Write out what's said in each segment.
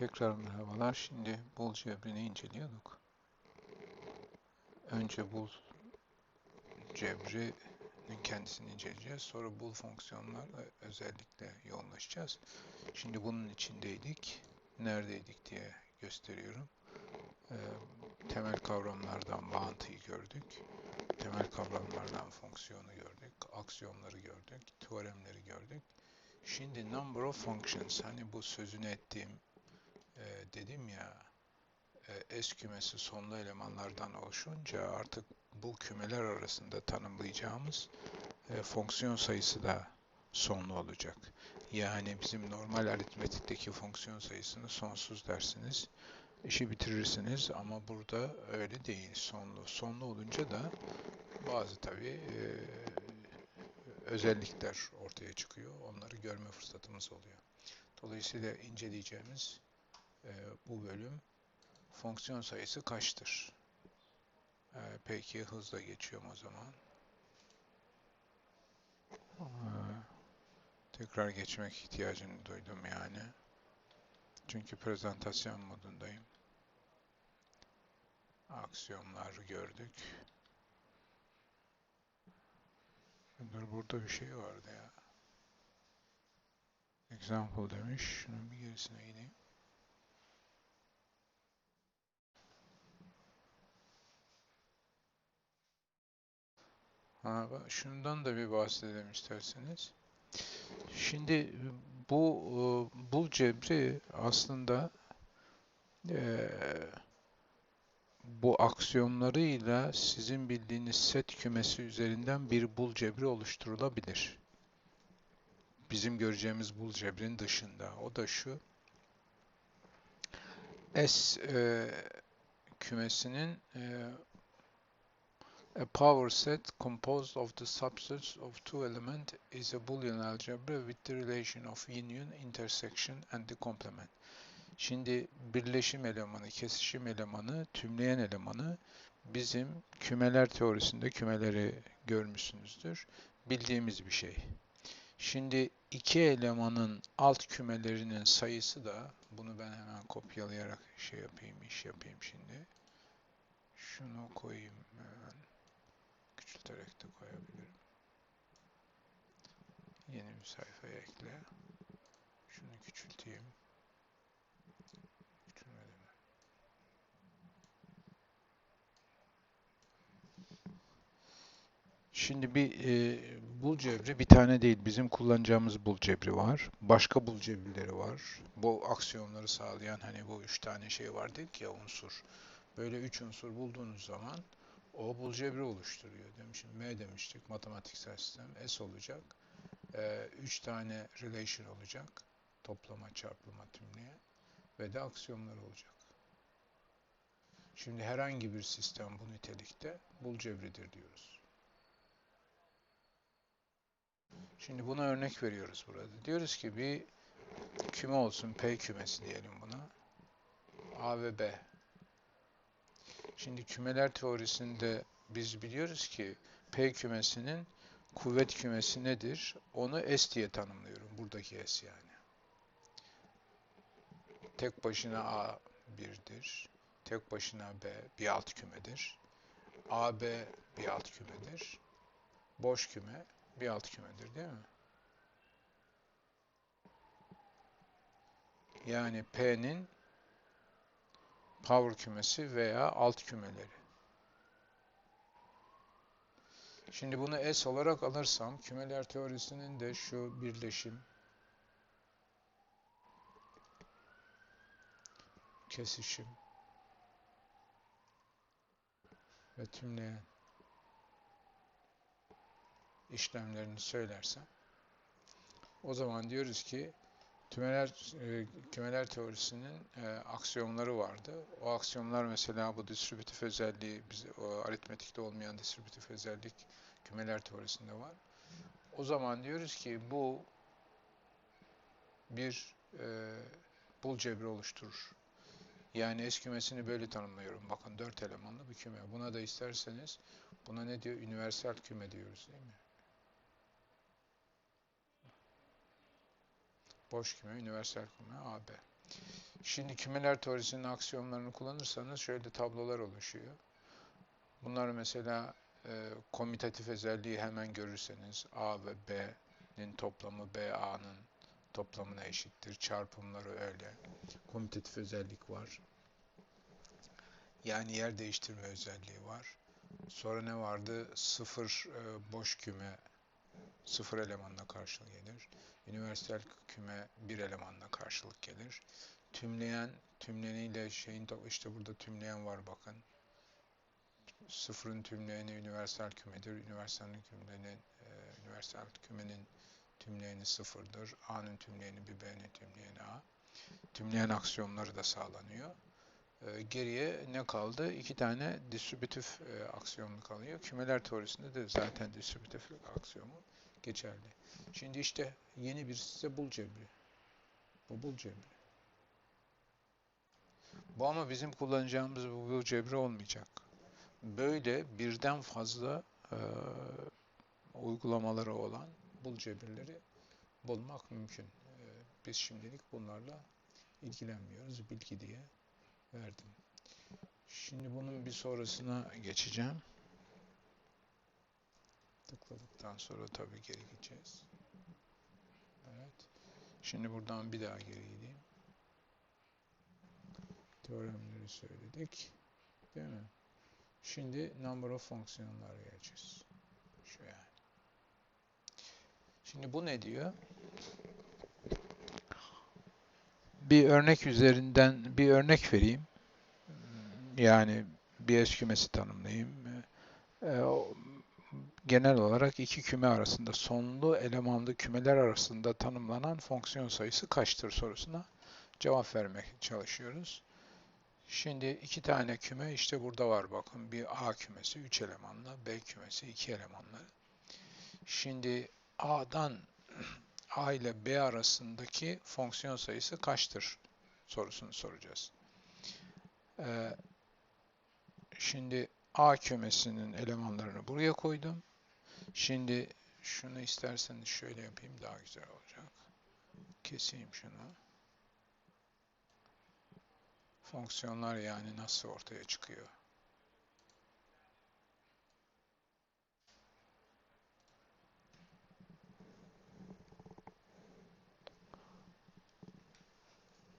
Tekrar merhabalar. Şimdi bul cebrini inceliyorduk. Önce bul cebrinin kendisini inceleyeceğiz. Sonra bul fonksiyonlarla özellikle yoğunlaşacağız. Şimdi bunun içindeydik. Neredeydik diye gösteriyorum. Ee, temel kavramlardan bağıntıyı gördük. Temel kavramlardan fonksiyonu gördük. Aksiyonları gördük. Teoremleri gördük. Şimdi number of functions hani bu sözünü ettiğim e, dedim ya e, S kümesi sonlu elemanlardan oluşunca artık bu kümeler arasında tanımlayacağımız e, fonksiyon sayısı da sonlu olacak. Yani bizim normal aritmetikteki fonksiyon sayısını sonsuz dersiniz. İşi bitirirsiniz ama burada öyle değil sonlu. Sonlu olunca da bazı tabii e, özellikler ortaya çıkıyor. Onları görme fırsatımız oluyor. Dolayısıyla inceleyeceğimiz e, bu bölüm fonksiyon sayısı kaçtır? E, peki hızla geçiyorum o zaman. E, tekrar geçmek ihtiyacını duydum yani. Çünkü prezentasyon modundayım. Aksiyonlar gördük. Dur burada bir şey vardı ya. Example demiş. Şunun bir gerisine gideyim. Ha, şundan da bir bahsedelim isterseniz. Şimdi bu bu cebri aslında e, bu aksiyonlarıyla sizin bildiğiniz set kümesi üzerinden bir bul cebri oluşturulabilir. Bizim göreceğimiz bul cebrin dışında. O da şu. S e, kümesinin e, a power set composed of the subsets of two elements is a Boolean algebra with the relation of union, intersection and the complement. Şimdi birleşim elemanı, kesişim elemanı, tümleyen elemanı bizim kümeler teorisinde kümeleri görmüşsünüzdür. Bildiğimiz bir şey. Şimdi iki elemanın alt kümelerinin sayısı da bunu ben hemen kopyalayarak şey yapayım, iş yapayım şimdi. Şunu koyayım hemen. Küçülterek de koyabilirim. Yeni bir sayfaya ekle. Şunu küçülteyim. Şimdi bir e, bul cebri bir tane değil. Bizim kullanacağımız bul cebri var. Başka bul cebrileri var. Bu aksiyonları sağlayan hani bu üç tane şey var dedik ya unsur. Böyle üç unsur bulduğunuz zaman o bul cebri oluşturuyor. Demişim M demiştik matematiksel sistem. S olacak. E, üç tane relation olacak. Toplama, çarpılma, tümleye. Ve de aksiyonlar olacak. Şimdi herhangi bir sistem bu nitelikte bul cebridir diyoruz. Şimdi buna örnek veriyoruz burada. Diyoruz ki bir küme olsun, P kümesi diyelim buna. A ve B. Şimdi kümeler teorisinde biz biliyoruz ki P kümesinin kuvvet kümesi nedir? Onu S diye tanımlıyorum. Buradaki S yani. Tek başına A birdir. Tek başına B bir alt kümedir. AB bir alt kümedir. Boş küme bir alt kümedir değil mi? Yani P'nin power kümesi veya alt kümeleri. Şimdi bunu S olarak alırsam kümeler teorisinin de şu birleşim kesişim ve tümleyen işlemlerini söylersem o zaman diyoruz ki tümeler e, kümeler teorisinin e, aksiyonları vardı. O aksiyonlar mesela bu distribütif özelliği, biz, o, aritmetikte olmayan distribütif özellik kümeler teorisinde var. O zaman diyoruz ki bu bir e, bul cebri oluşturur. Yani S kümesini böyle tanımlıyorum. Bakın dört elemanlı bir küme. Buna da isterseniz buna ne diyor? Üniversal küme diyoruz değil mi? Boş küme, üniversal küme AB. Şimdi kümeler teorisinin aksiyonlarını kullanırsanız şöyle tablolar oluşuyor. Bunlar mesela e, komütatif özelliği hemen görürseniz A ve B'nin toplamı BA'nın toplamına eşittir. Çarpımları öyle. Komütatif özellik var. Yani yer değiştirme özelliği var. Sonra ne vardı? Sıfır e, boş küme sıfır elemanla karşılık gelir. Üniversal küme bir elemanla karşılık gelir. Tümleyen, tümleniyle şeyin işte burada tümleyen var bakın. Sıfırın tümleyeni üniversal kümedir. Üniversalin kümenin e, üniversal kümenin tümleyeni sıfırdır. A'nın tümleyeni bir B'nin tümleyeni A. Tümleyen aksiyonları da sağlanıyor. E, geriye ne kaldı? İki tane distribütif e, aksiyonlu kalıyor. Kümeler teorisinde de zaten distribütif aksiyomu geçerli. Şimdi işte yeni bir size bul cebri. Bu bul cebri. Bu ama bizim kullanacağımız bu bul cebri olmayacak. Böyle birden fazla e, uygulamaları olan bul cebirleri bulmak mümkün. E, biz şimdilik bunlarla ilgilenmiyoruz. Bilgi diye verdim. Şimdi bunun bir sonrasına geçeceğim. Tıkladıktan sonra tabii geri gideceğiz. Evet. Şimdi buradan bir daha geri gideyim. Teoremleri söyledik. Değil mi? Şimdi number of fonksiyonlara geleceğiz. Şu yani. Şimdi bu ne diyor? Bir örnek üzerinden bir örnek vereyim. Yani bir S kümesi tanımlayayım. Genel olarak iki küme arasında sonlu elemanlı kümeler arasında tanımlanan fonksiyon sayısı kaçtır sorusuna cevap vermek çalışıyoruz. Şimdi iki tane küme işte burada var bakın. Bir A kümesi 3 elemanlı, B kümesi 2 elemanlı. Şimdi A'dan A ile B arasındaki fonksiyon sayısı kaçtır sorusunu soracağız. Ee, şimdi A kümesinin elemanlarını buraya koydum. Şimdi şunu isterseniz şöyle yapayım daha güzel olacak. Keseyim şunu. Fonksiyonlar yani nasıl ortaya çıkıyor?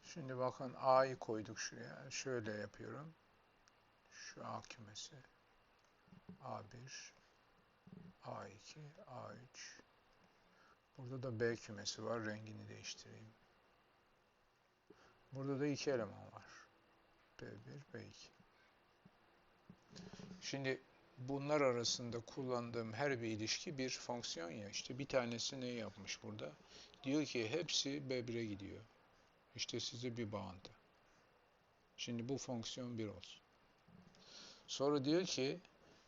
Şimdi bakın A'yı koyduk şuraya. Şöyle yapıyorum. Şu A kümesi. A1, A2, A3. Burada da B kümesi var. Rengini değiştireyim. Burada da iki eleman var. B1, B2. Şimdi bunlar arasında kullandığım her bir ilişki bir fonksiyon ya. İşte bir tanesi ne yapmış burada? Diyor ki hepsi B1'e gidiyor. İşte size bir bağıntı. Şimdi bu fonksiyon 1 olsun. Sonra diyor ki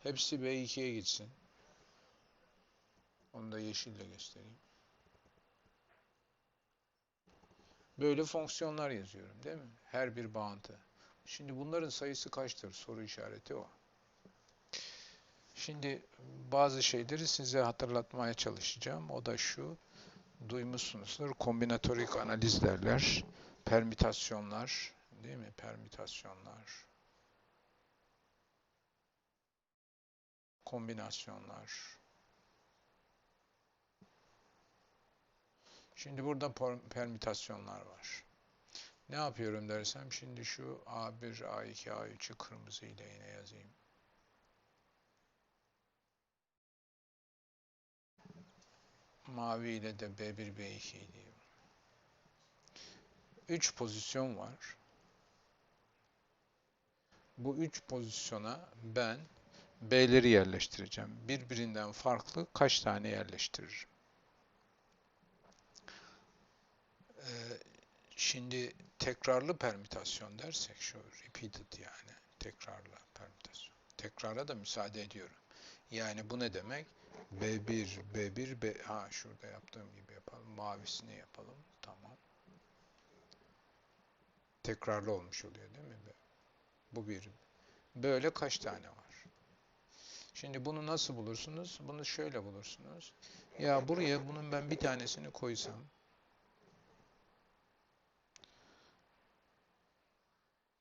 hepsi B2'ye gitsin. Onu da yeşille göstereyim. Böyle fonksiyonlar yazıyorum değil mi? Her bir bağıntı. Şimdi bunların sayısı kaçtır? Soru işareti o. Şimdi bazı şeyleri size hatırlatmaya çalışacağım. O da şu. Duymuşsunuzdur. Kombinatorik analiz derler. Permütasyonlar. Değil mi? Permütasyonlar. Kombinasyonlar. Şimdi burada permütasyonlar var. Ne yapıyorum dersem şimdi şu A1, A2, A3'ü kırmızı ile yine yazayım. Mavi ile de B1, B2 diyeyim. 3 pozisyon var. Bu 3 pozisyona ben B'leri yerleştireceğim. Birbirinden farklı kaç tane yerleştiririm? Ee, şimdi tekrarlı permütasyon dersek şu repeated yani tekrarlı permütasyon. Tekrara da müsaade ediyorum. Yani bu ne demek? B1, B1, B... Ha şurada yaptığım gibi yapalım. Mavisini yapalım. Tamam. Tekrarlı olmuş oluyor değil mi? Bu bir. Böyle kaç tane var? Şimdi bunu nasıl bulursunuz? Bunu şöyle bulursunuz. Ya buraya bunun ben bir tanesini koysam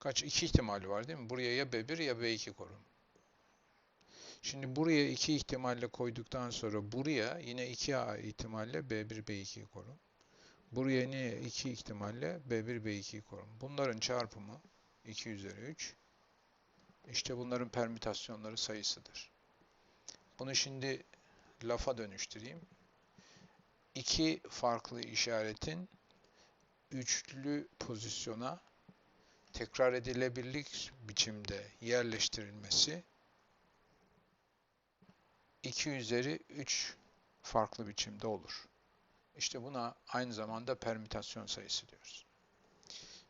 kaç? iki ihtimali var değil mi? Buraya ya B1 ya B2 korum. Şimdi buraya iki ihtimalle koyduktan sonra buraya yine 2A ihtimalle B1 B2'yi korum. Buraya yine iki ihtimalle B1 B2'yi korum. Bunların çarpımı 2 üzeri 3. İşte bunların permütasyonları sayısıdır. Bunu şimdi lafa dönüştüreyim. İki farklı işaretin üçlü pozisyona tekrar edilebilirlik biçimde yerleştirilmesi 2 üzeri 3 farklı biçimde olur. İşte buna aynı zamanda permütasyon sayısı diyoruz.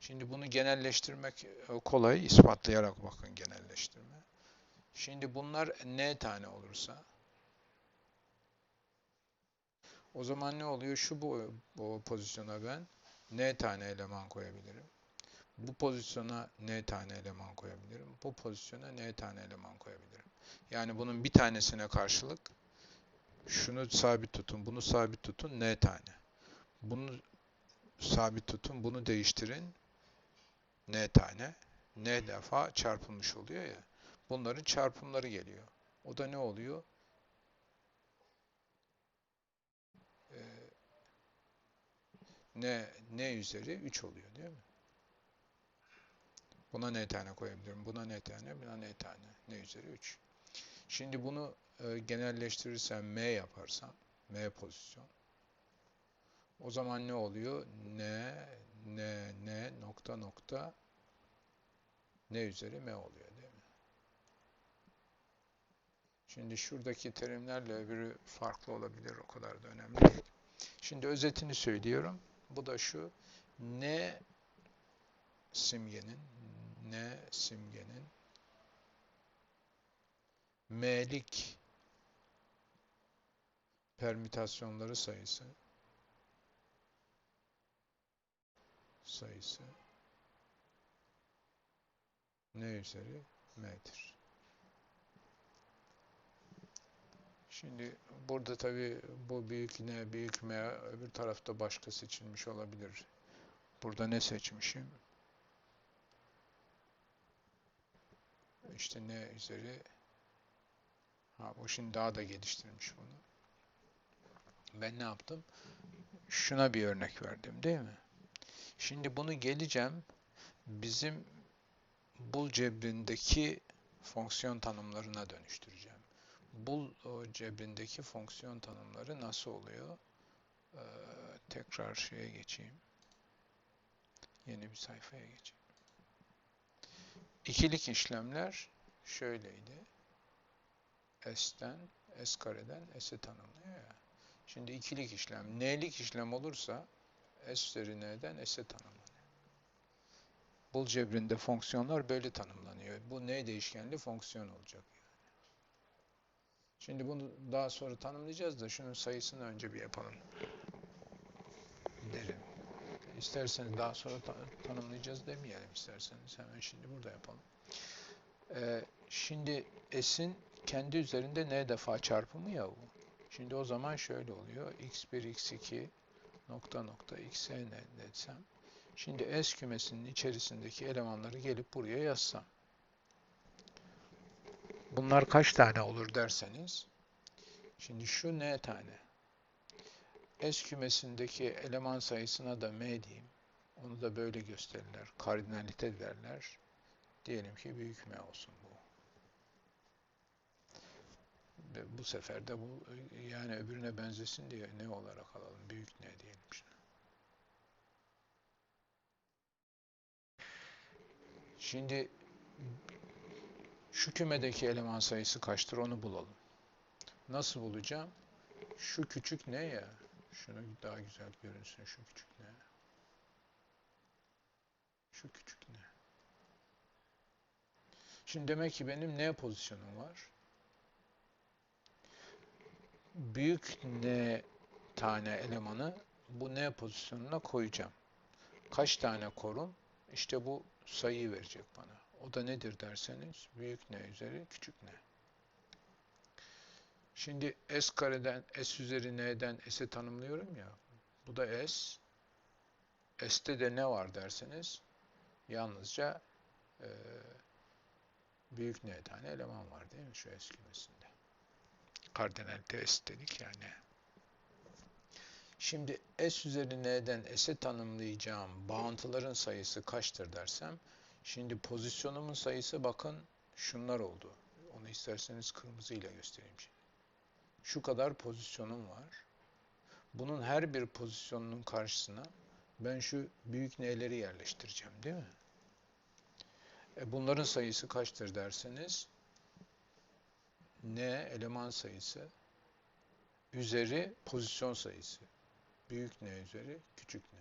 Şimdi bunu genelleştirmek e, kolay. ispatlayarak bakın genelleştirme. Şimdi bunlar n tane olursa o zaman ne oluyor? Şu bu, bu pozisyona ben n tane eleman koyabilirim. Bu pozisyona n tane eleman koyabilirim. Bu pozisyona n tane eleman koyabilirim. Yani bunun bir tanesine karşılık şunu sabit tutun, bunu sabit tutun n tane. Bunu sabit tutun, bunu değiştirin n tane. n defa çarpılmış oluyor ya. Bunların çarpımları geliyor. O da ne oluyor? Ee, n, n üzeri 3 oluyor değil mi? Buna n tane koyabilirim. Buna n tane, buna n tane. n üzeri 3. Şimdi bunu e, genelleştirirsem m yaparsam, m pozisyon. O zaman ne oluyor? n, n, n nokta nokta n üzeri m oluyor değil mi? Şimdi şuradaki terimlerle öbürü farklı olabilir. O kadar da önemli değil. Şimdi özetini söylüyorum. Bu da şu. N simgenin N simgenin M'lik permütasyonları sayısı sayısı N üzeri M'dir. Şimdi burada tabi bu büyük N, büyük M öbür tarafta başka seçilmiş olabilir. Burada ne seçmişim? İşte N üzeri ha, bu şimdi daha da geliştirmiş bunu. Ben ne yaptım? Şuna bir örnek verdim değil mi? Şimdi bunu geleceğim bizim bul cebrindeki fonksiyon tanımlarına dönüştüreceğim. Bul cebrindeki fonksiyon tanımları nasıl oluyor? Ee, tekrar şeye geçeyim. Yeni bir sayfaya geçeyim. İkilik işlemler şöyleydi. S'ten, S kareden S'e tanımlıyor ya. Şimdi ikilik işlem, N'lik işlem olursa S üzeri N'den S'e tanımlanıyor. Bul cebrinde fonksiyonlar böyle tanımlanıyor. Bu N değişkenli fonksiyon olacak yani. Şimdi bunu daha sonra tanımlayacağız da şunun sayısını önce bir yapalım. İsterseniz daha sonra ta tanımlayacağız demeyelim isterseniz. Hemen şimdi burada yapalım. Ee, şimdi S'in kendi üzerinde N defa çarpımı ya bu. Şimdi o zaman şöyle oluyor. x1, x2 nokta nokta x'e ne desem. Şimdi S kümesinin içerisindeki elemanları gelip buraya yazsam. Bunlar kaç tane olur derseniz. Şimdi şu n tane. S kümesindeki eleman sayısına da m diyeyim. Onu da böyle gösterirler. Kardinalite derler. Diyelim ki büyük m olsun bu. Ve bu sefer de bu yani öbürüne benzesin diye ne olarak alalım? Büyük ne diyelim şimdi. Şimdi şu kümedeki eleman sayısı kaçtır onu bulalım. Nasıl bulacağım? Şu küçük ne ya? Şunu daha güzel görünsün şu küçük ne? Şu küçük ne? Şimdi demek ki benim ne pozisyonum var? Büyük ne tane elemanı bu ne pozisyonuna koyacağım. Kaç tane korum? İşte bu sayıyı verecek bana. O da nedir derseniz büyük ne üzeri küçük ne. Şimdi s kareden s üzeri n'den s'e tanımlıyorum ya. Bu da s. S'te de ne var derseniz yalnızca e, büyük n tane eleman var değil mi şu S kümesinde? Kardinalite S dedik yani. Şimdi S üzeri n'den S'e tanımlayacağım bağıntıların sayısı kaçtır dersem, şimdi pozisyonumun sayısı bakın şunlar oldu. Onu isterseniz kırmızıyla göstereyim şimdi. Şu kadar pozisyonum var. Bunun her bir pozisyonunun karşısına ben şu büyük n'leri yerleştireceğim değil mi? E bunların sayısı kaçtır derseniz n eleman sayısı üzeri pozisyon sayısı. Büyük n üzeri küçük n.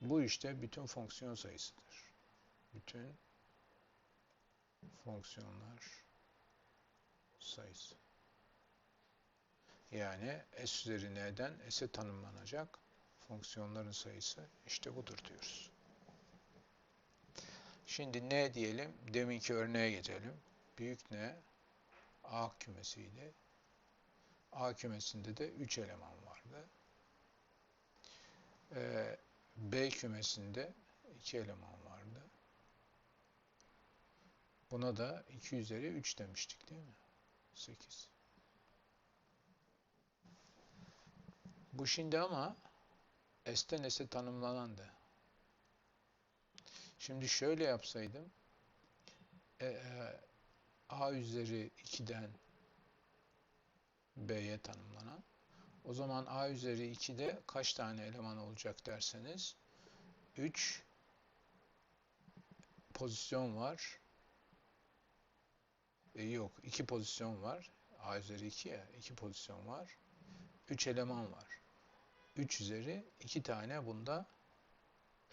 Bu işte bütün fonksiyon sayısıdır. Bütün fonksiyonlar sayısı. Yani s üzeri n'den s'e tanımlanacak fonksiyonların sayısı işte budur diyoruz. Şimdi n diyelim, deminki örneğe geçelim. Büyük n A kümesiydi. A kümesinde de 3 eleman vardı. Ee, B kümesinde 2 eleman vardı. Buna da 2 üzeri 3 demiştik değil mi? 8. Bu şimdi ama S'ten S'e tanımlanandı. Şimdi şöyle yapsaydım e, e, A üzeri 2'den B'ye tanımlanan o zaman A üzeri 2'de kaç tane eleman olacak derseniz 3 pozisyon var. E, yok 2 pozisyon var. A üzeri 2 ya 2 pozisyon var. 3 eleman var. 3 üzeri 2 tane bunda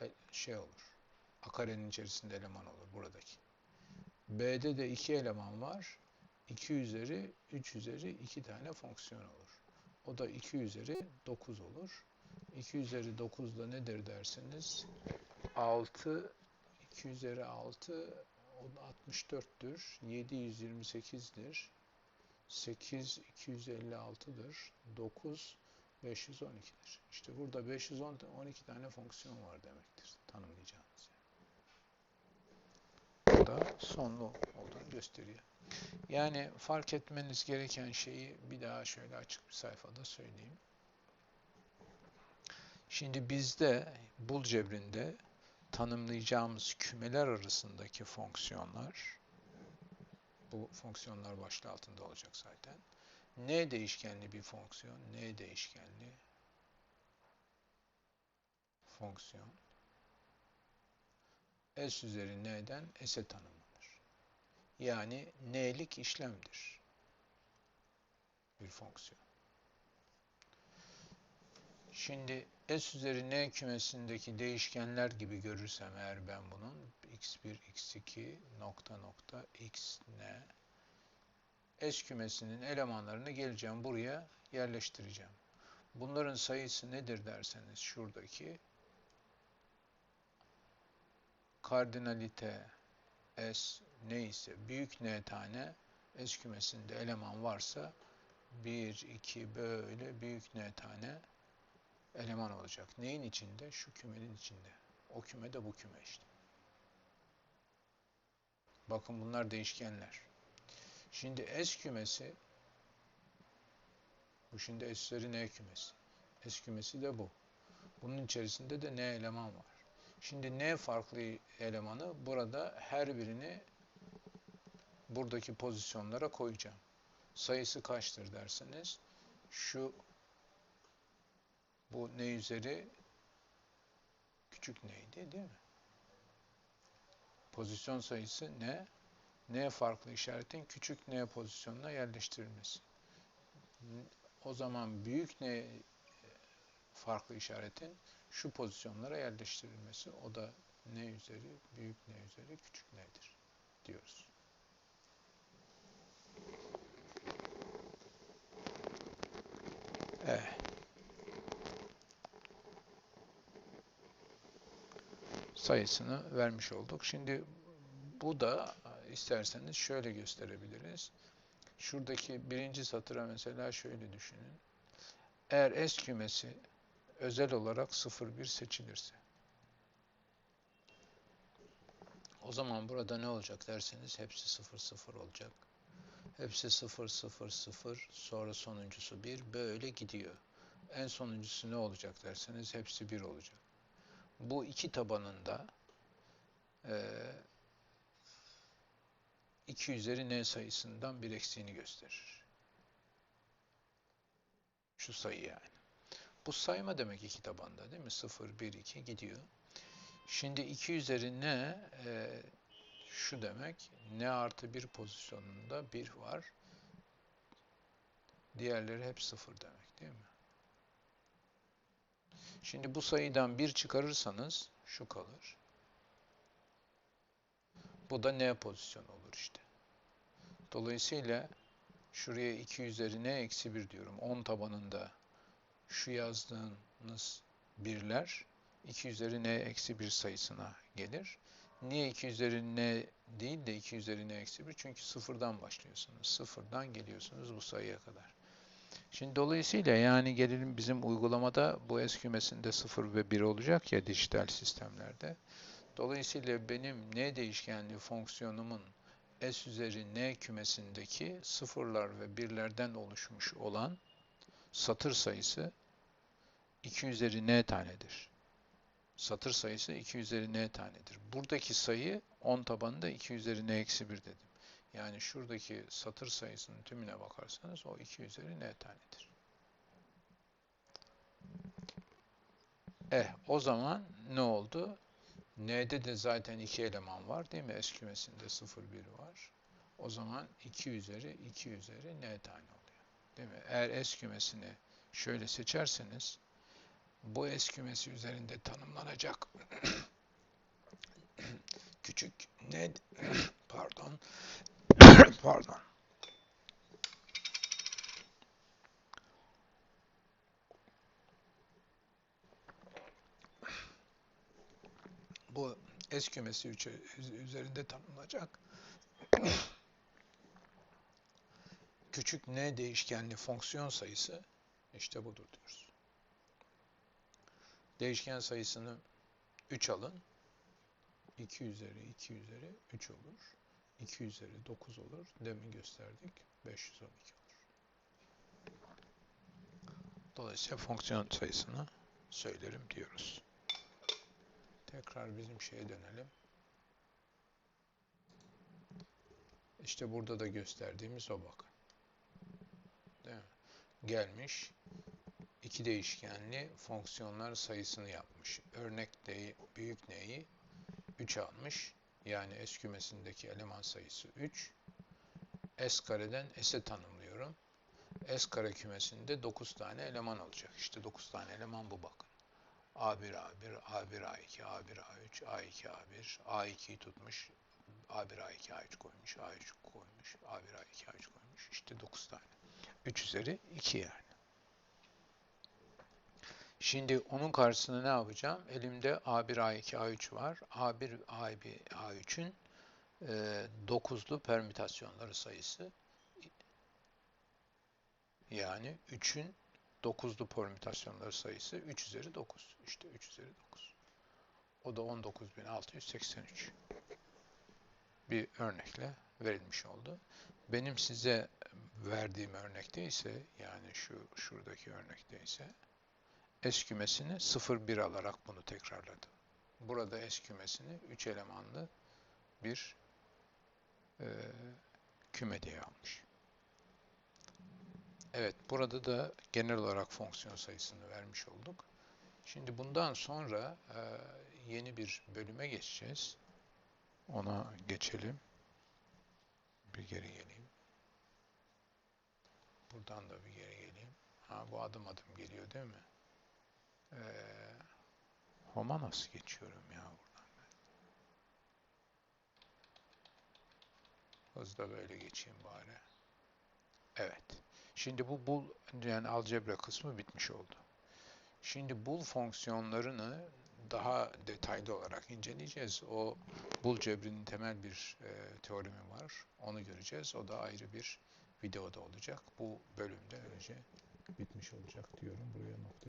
e, şey olur. Akarenin içerisinde eleman olur buradaki. B'de de 2 eleman var. 2 üzeri 3 üzeri 2 tane fonksiyon olur. O da 2 üzeri 9 olur. 2 üzeri 9 da nedir derseniz 6 2 üzeri 6 64'tür. 728'dir. 8 256'dır. 9 512'dir. İşte burada 512 tane fonksiyon var demektir. Tanımlayacağınız. Bu da sonlu olduğunu gösteriyor. Yani fark etmeniz gereken şeyi bir daha şöyle açık bir sayfada söyleyeyim. Şimdi bizde bul cebrinde tanımlayacağımız kümeler arasındaki fonksiyonlar bu fonksiyonlar başlığı altında olacak zaten. N değişkenli bir fonksiyon, N değişkenli fonksiyon S üzeri N'den S'e tanımlanır. Yani N'lik işlemdir. Bir fonksiyon. Şimdi S üzeri N kümesindeki değişkenler gibi görürsem eğer ben bunun x1, x2, nokta nokta, x, n S kümesinin elemanlarını geleceğim buraya yerleştireceğim. Bunların sayısı nedir derseniz şuradaki kardinalite S neyse büyük n tane S kümesinde eleman varsa 1, 2 böyle büyük n tane eleman olacak. Neyin içinde? Şu kümenin içinde. O küme de bu küme işte. Bakın bunlar değişkenler. Şimdi S kümesi bu şimdi S üzeri N kümesi. S kümesi de bu. Bunun içerisinde de N eleman var. Şimdi N farklı elemanı burada her birini buradaki pozisyonlara koyacağım. Sayısı kaçtır derseniz şu bu N üzeri küçük neydi değil mi? Pozisyon sayısı ne? N farklı işaretin küçük N pozisyonuna yerleştirilmesi. O zaman büyük N farklı işaretin şu pozisyonlara yerleştirilmesi. O da N üzeri, büyük N üzeri, küçük N'dir diyoruz. Evet. sayısını vermiş olduk. Şimdi bu da isterseniz şöyle gösterebiliriz. Şuradaki birinci satıra mesela şöyle düşünün. Eğer S kümesi özel olarak 0-1 seçilirse O zaman burada ne olacak derseniz hepsi 0 0 olacak. Hepsi 0 0 0 sonra sonuncusu 1 böyle gidiyor. En sonuncusu ne olacak derseniz hepsi 1 olacak. Bu iki tabanında 2 üzeri n sayısından bir eksiğini gösterir. Şu sayı yani. Bu sayma demek iki tabanda değil mi? 0, 1, 2 gidiyor. Şimdi 2 üzeri n e, şu demek n artı 1 pozisyonunda 1 var. Diğerleri hep 0 demek değil mi? Şimdi bu sayıdan 1 çıkarırsanız şu kalır. Bu da n pozisyon olur işte. Dolayısıyla şuraya 2 üzeri n eksi 1 diyorum. 10 tabanında şu yazdığınız birler 2 üzeri n eksi 1 sayısına gelir. Niye 2 üzeri n değil de 2 üzeri n eksi 1? Çünkü sıfırdan başlıyorsunuz. Sıfırdan geliyorsunuz bu sayıya kadar. Şimdi dolayısıyla yani gelelim bizim uygulamada bu S kümesinde 0 ve 1 olacak ya dijital sistemlerde. Dolayısıyla benim n değişkenli fonksiyonumun S üzeri n kümesindeki sıfırlar ve birlerden oluşmuş olan satır sayısı 2 üzeri n tanedir. Satır sayısı 2 üzeri n tanedir. Buradaki sayı 10 tabanında 2 üzeri n eksi 1 dedim. Yani şuradaki satır sayısının tümüne bakarsanız o 2 üzeri n tanedir. Eh o zaman ne oldu? N'de de zaten iki eleman var değil mi? S kümesinde 0, 1 var. O zaman 2 üzeri 2 üzeri n tane oluyor. Değil mi? Eğer S şöyle seçerseniz bu S üzerinde tanımlanacak küçük n pardon pardon bu S kümesi üzerinde tanımlanacak küçük n değişkenli fonksiyon sayısı işte budur diyoruz. Değişken sayısını 3 alın. 2 üzeri 2 üzeri 3 olur. 2 üzeri 9 olur. Demin gösterdik. 512 olur. Dolayısıyla fonksiyon sayısını söylerim diyoruz. Tekrar bizim şeye dönelim. İşte burada da gösterdiğimiz o bakın. Değil mi? Gelmiş iki değişkenli fonksiyonlar sayısını yapmış. Örnek de büyük n'yi 3 almış. Yani S kümesindeki eleman sayısı 3. S kareden S'e tanımlıyorum. S kare kümesinde 9 tane eleman olacak. İşte 9 tane eleman bu bakın. A1, A1, A1, A2, A1, A3, A2, A1, A2'yi tutmuş. A1, A2, A3 koymuş, A3 koymuş, A1, A2, A3 koymuş. İşte 9 tane. 3 üzeri 2 yani. Şimdi onun karşısına ne yapacağım? Elimde A1, A2, A3 var. A1, A1, A3'ün e, 9'lu permütasyonları sayısı. Yani 3'ün 9'lu permütasyonları sayısı 3 üzeri 9. İşte 3 üzeri 9. O da 19.683. Bir örnekle verilmiş oldu. Benim size verdiğim örnekte ise yani şu şuradaki örnekte ise S kümesini 0-1 alarak bunu tekrarladım. Burada S kümesini 3 elemanlı bir e, küme diye almış. Evet, burada da genel olarak fonksiyon sayısını vermiş olduk. Şimdi bundan sonra e, yeni bir bölüme geçeceğiz. Ona geçelim. Bir geri geleyim. Buradan da bir geri geleyim. Ha, bu adım adım geliyor değil mi? Ee, Homa nasıl geçiyorum ya buradan ben? Hızla böyle geçeyim bari. Evet. Şimdi bu bul yani algebra kısmı bitmiş oldu. Şimdi bul fonksiyonlarını daha detaylı olarak inceleyeceğiz. O bul cebrinin temel bir e, teoremi var. Onu göreceğiz. O da ayrı bir videoda olacak. Bu bölümde önce bitmiş olacak diyorum. Buraya nokta